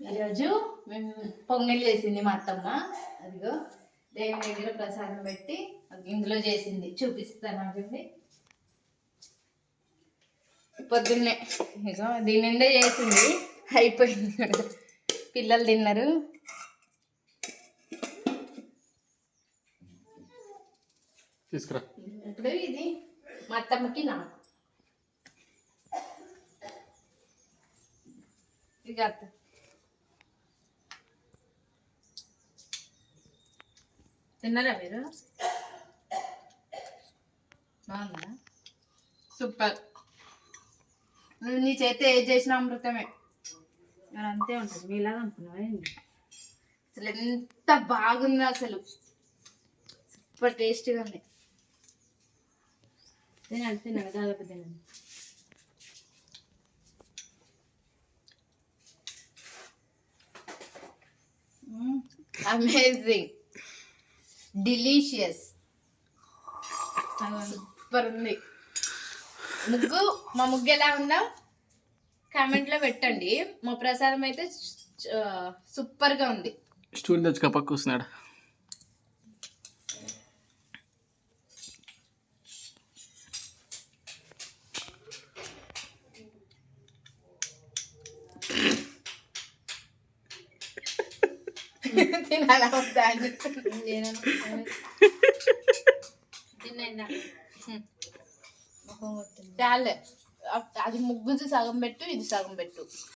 ఈరోజు మేము పొంగల్ చేసింది మా అత్తమ్మ. అదిగో దేవుని దగ్గర ప్రసాదం పెట్టి ఇందులో చేసింది. చూపిస్తాను చూడండి పొద్దున్నే ఇగో దీని నిండా చేసింది. అయిపోయింది. పిల్లలు తిన్నారు. తీసుకురా. ఇప్పుడు ఇది మా అత్తమ్మకి నాకు ఇక అత్త. తిన్నారా మీరు? బాగుందా? సూపర్. నువ్వు నీ చేతి ఏది చేసిన అమృతమే. మరి అంతే ఉంటుంది. మీలాగా అనుకున్నావా ఏంటి అసలు ఎంత బాగుందో అసలు. సూపర్ టేస్టీగా ఉంది. తినండి తినండి. దాదాపు తినండి. Amazing delicious. సూపర్ ఉంది ముగ్గు మా ముగ్గు ఎలా ఉందా? కామెంట్లో పెట్టండి. మా ప్రసాదం అయితే సూపర్గా ఉంది. స్టూడెంట్ వచ్చి పక్క కూర్చున్నాడు. తినాలా వద్దా అని. చాలే అది ముగ్గుది సగం పెట్టు ఇది సగం పెట్టు